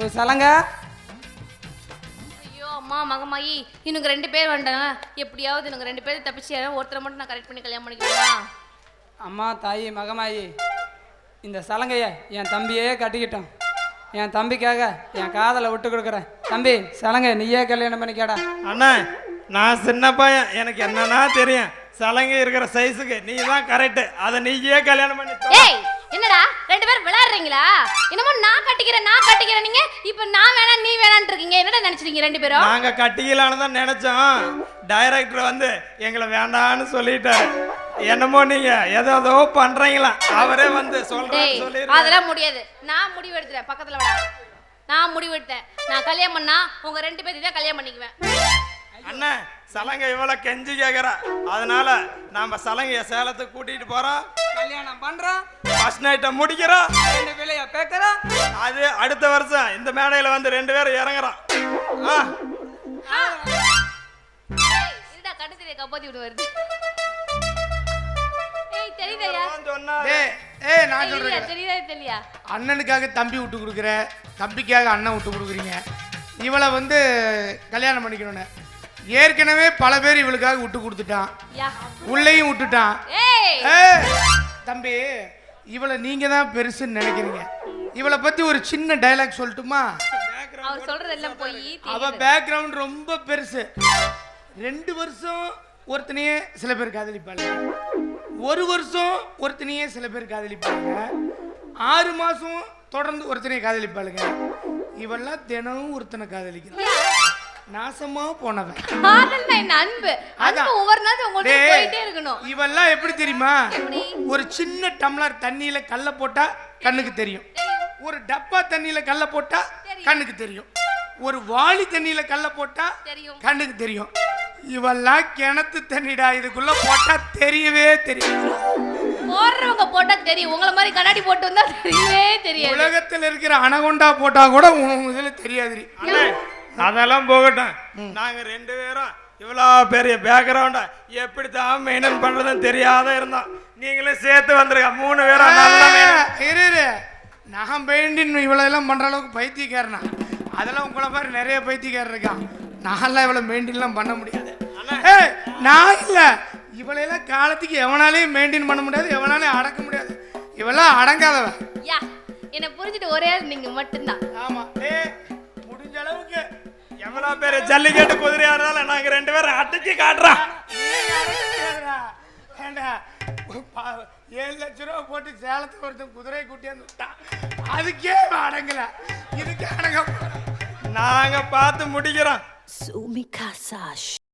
ஒரு சலங்க. ஐயோ அம்மா மகமாயி. இன்னுங்க ரெண்டு பேர் வந்துட்டாங்க. எப்படியாவது எனக்கு ரெண்டு பேரும் தப்பிச்சு யாராவது ஒருத்தரை மட்டும் நான் கரெக்ட் பண்ணி கல்யாணம் பண்ணிக்கிறேன் அம்மா தாயி மகமாயி இந்த சலங்கைய என் தம்பியே கட்டிக்கிட்டான். என் தம்பிக்காக என் காதலை விட்டு கொடுக்குறேன். தம்பி சலங்கை நீயே கல்யாணம் பண்ணிக்கடா. அண்ணா நான் சின்ன பையன். எனக்கு என்னன்னா தெரியும். சலங்கை இருக்கிற சைஸுக்கு நீ தான் கரெக்டு அதை நீயே கல்யாணம் பண்ணி என்னடா? ரெண்டு பேரும் விளையாடுறீங்களா? என்னமோ கட்டிக்கிறேன் நான் கட்டிக்கிறேன். நீங்க இப்போ நான் வேணாம் நீ வேணான்னு இருக்கீங்க. என்னடா நினைச்சிட்டீங்க ரெண்டு பேரும்? நாங்க கட்டிக்கலான்னு தான் நினைச்சோம். டைரக்டர் வந்து எங்களை வேண்டான்னு சொல்லிட்டாரு. என்னமோ நீங்க ஏதோ ஏதோ பண்றீங்களா? அவரே வந்து டேய் சொல்றேன்னு சொல்லி அதெல்லாம் முடியாது. நான் முடிவு எடுத்துறேன் பக்கத்துல வாடா. நான் முடிவு எடுத்தேன். நான் கல்யாணம் பண்ணா உங்க ரெண்டு பேர்த்தையும் தான் கல்யாணம் பண்ணிக்குவேன். அண்ணா சலங்கை இவ்வளவு கெஞ்சி கேக்குறா. அதனால நாம சலங்கைய சேலத்துக்கு கூட்டிட்டு போறோம். கல்யாணம் பண்றோம். ஃபர்ஸ்ட் நைட்டை முடிக்கிறோம். பேக்கிறோம் அது அடுத்த வருஷம். இந்த மேடையில வந்து ரெண்டு பேரும் இறங்குறோம். கண்ணு தெரிய கப்பாத்தி விட்டு வருது ஏய் தெரியுதாயா அதான் சொன்னா ஏய் ஏய் நான் தெரியுதா? சொல்றேன். தெரியுதா? தெரியலையா அண்ணனுக்காக தம்பி விட்டு கொடுக்குற தம்பிக்காக அண்ணன் விட்டு கொடுக்குறீங்க. இவளை வந்து கல்யாணம் பண்ணிக்கணும்னு. ஏற்கனவே பல பேர் இவளுக்காக விட்டு கொடுத்துட்டான். உள்ளேயும் விட்டுட்டான். தம்பி இவளை நீங்க தான் பெருசுன்னு நினைக்கிறீங்க. இவளை பத்தி ஒரு சின்ன டைலாக் சொல்லட்டுமா? அவர் சொல்றது எல்லாம் போய் அவ பேக்ரவுண்ட் ரொம்ப பெருசு. ரெண்டு வருஷம் ஒருத்தனையே சில பேர் காதலிப்பாங்க. ஒரு வருஷம் ஒருத்தனையே சில பேர் காதலிப்பாங்க. ஆறு மாசம் தொடர்ந்து ஒருத்தனையே காதலிப்பாளுங்க. இவெல்லாம் தினமும் ஒருத்தனை காதலிக்கிறான் நாசமா போனவன். காதல்னா என்ன அன்பு அன்பு அதான். ஒவ்வொரு நாளும் உங்களுக்கு போயிட்டே இருக்கணும். இவெல்லாம் எப்படி தெரியுமா? ஒரு சின்ன டம்ளர் தண்ணியில கல்ல போட்டா கண்ணுக்கு தெரியும். ஒரு டப்பா தண்ணியில கல்ல போட்டா கண்ணுக்கு தெரியும். ஒரு வாளி தண்ணியில கல்ல போட்டா தெரியும். கண்ணுக்கு தெரியும். இவெல்லாம் கிணத்து தண்ணிடா இதுக்குள்ள போட்டா தெரியவே தெரியும் போடுறவங்க போட்டா தெரியும். உங்கள மாதிரி கண்ணாடி போட்டு வந்தா தெரியவே தெரியாது. உலகத்துல இருக்கிற அணகொண்டா போட்டா கூட உன் இதுல தெரியாது அதெல்லாம் போகட்டும். நாங்க ரெண்டு பேரும் இவ்வளோ பெரிய பேக்ரவுண்டா எப்படி தான் மெயின்டைன் பண்றதுன்னு தெரியாத இருந்தோம். நீங்களும் சேர்த்து வந்துருங்க. மூணு பேரும் இரு இரு. நான் பெயிண்டின் இவ்வளோலாம் பண்ற அளவுக்கு பைத்தியக்காரனா? அதெல்லாம் உங்களை மாதிரி நிறைய பைத்தியக்காரர் இருக்கான். நான்லாம் இவ்வளோ மெயின்டைன்லாம் பண்ண முடியாது. ஏய், நான் இல்லை. இவளையெல்லாம் காலத்துக்கு எவனாலையும் மெயின்டைன் பண்ண முடியாது எவனாலையும் அடக்க முடியாது. இவெல்லாம் அடங்காதவன். யா என்ன புரிஞ்சுட்டு ஒரே ஆள் நீங்க மட்டும்தான். ஆமா. அளவுக்கு எவ்வளோ பெரிய ஜல்லிக்கட்டு குதிரையா இருந்தாலும் நாங்க ரெண்டு பேரும் அடிச்சு காட்டுறோம் ஏழு லட்ச ரூபா போட்டு சேலத்துல ஒருத்தன் குதிரையை கூட்டியாந்து விட்டான் அதுக்கே இவன் அடங்கல இதுக்கு அடங்க நாங்க பார்த்து முடிக்கிறோம். Sumikasa